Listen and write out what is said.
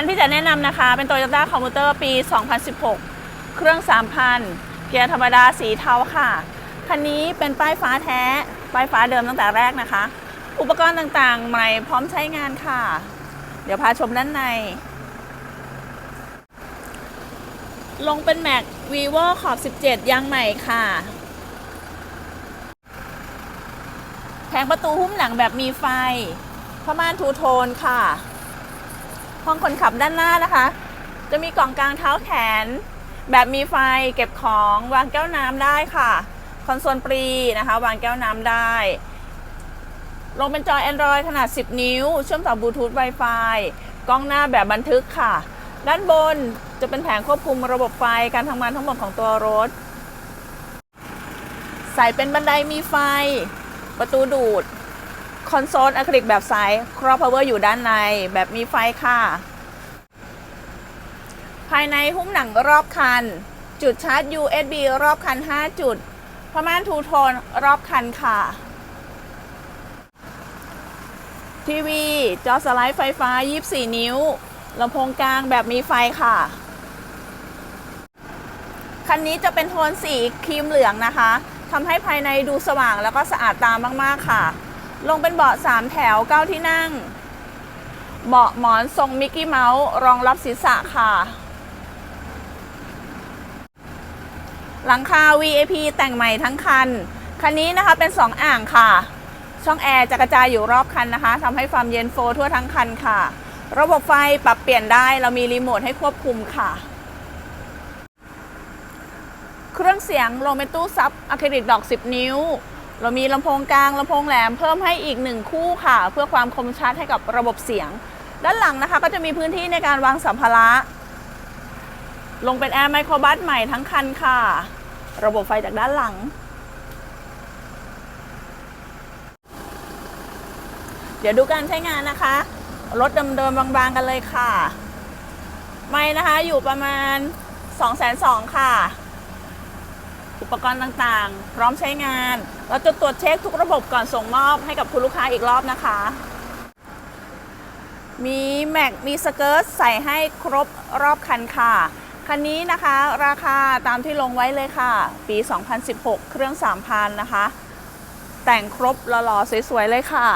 คันที่จะแนะนำนะคะ เป็น Toyota Commuter ปี 2016 เครื่อง 3,000 เกียร์ธรรมดาสีเทาค่ะ คันนี้เป็นป้ายฟ้าแท้ ป้ายฟ้าเดิมตั้งแต่แรกนะคะ อุปกรณ์ต่างๆ ใหม่พร้อมใช้งานค่ะ เดี๋ยวพาชมด้านใน ลงเป็นแม็ก vivo ขอบ 17 ยางใหม่ค่ะ แผงประตูหุ้มหลังแบบมีไฟผ้าม่านทูโทนค่ะ ห้องคนขับด้านหน้านะคะ จะมีกล่องกลางเท้าแขน แบบมีไฟเก็บของวางแก้วน้ำได้ค่ะ คอนโซลปรีนะคะ วางแก้วน้ำได้ ลงเป็นจอ Android ขนาด 10 นิ้ว เชื่อมต่อบลูทูธ Wi-Fi กล้องหน้าแบบบันทึกค่ะ ด้านบนจะเป็นแผงควบคุมระบบไฟการทำงานทั้งหมดของตัวรถ ใส่เป็นบันไดมีไฟ ประตูดูด คอนโซลอะคริลิกแบบใสครอบพาวเวอร์อยู่ด้านในแบบมีไฟค่ะ ภายในหุ้มหนังรอบคัน จุดชาร์จ USB รอบคัน 5 จุดพม่านทูโทนรอบคันค่ะ ทีวี จอสไลด์ไฟฟ้า 24 นิ้วลำโพงกลางแบบมีไฟค่ะ คันนี้จะเป็นโทนสีครีมเหลืองนะคะทำให้ภายในดูสว่างแล้วก็สะอาดตามาก ๆ ค่ะ ลงเป็นเบาะ3แถว 9 ที่นั่ง เบาะหมอนทรงมิกกี้เมาส์รองรับศีรษะค่ะ หลังคา VAP แต่งใหม่ทั้งคัน คันนี้นะคะเป็น 2 อ่างค่ะ ช่องแอร์จะกระจายอยู่รอบคันนะคะทำให้ความเย็นโฟลทั่วทั้งคันค่ะ ระบบไฟปรับเปลี่ยนได้เรามีรีโมทให้ควบคุมค่ะ เครื่องเสียงลงเป็นตู้ซับอะคริลิกดอก 10 นิ้ว เรามีลำโพงกลางลำโพงแหลมเพิ่มให้อีกหนึ่งคู่ค่ะ เพื่อความคมชัดให้กับระบบเสียง ด้านหลังนะคะก็จะมีพื้นที่ในการวางสัมภาระ ลงเป็นแอร์ไมโครบัสใหม่ทั้งคันค่ะ ระบบไฟจากด้านหลัง เดี๋ยวดูการใช้งานนะคะ รถเดิมๆบางๆกันเลยค่ะ ไม่นะคะอยู่ประมาณ 2 2 0 0 0ค่ะ อุปกรณ์ต่างๆ พร้อมใช้งาน เราจะตรวจเช็คทุกระบบก่อนส่งมอบให้กับคุณลูกค้าอีกรอบนะคะ มีแม็กมีสเกิร์ตใส่ให้ครบรอบคันค่ะ คันนี้นะคะราคาตามที่ลงไว้เลยค่ะ ปี 2016 เครื่อง 3,000 นะคะ แต่งครบหล่อๆสวยๆเลยค่ะ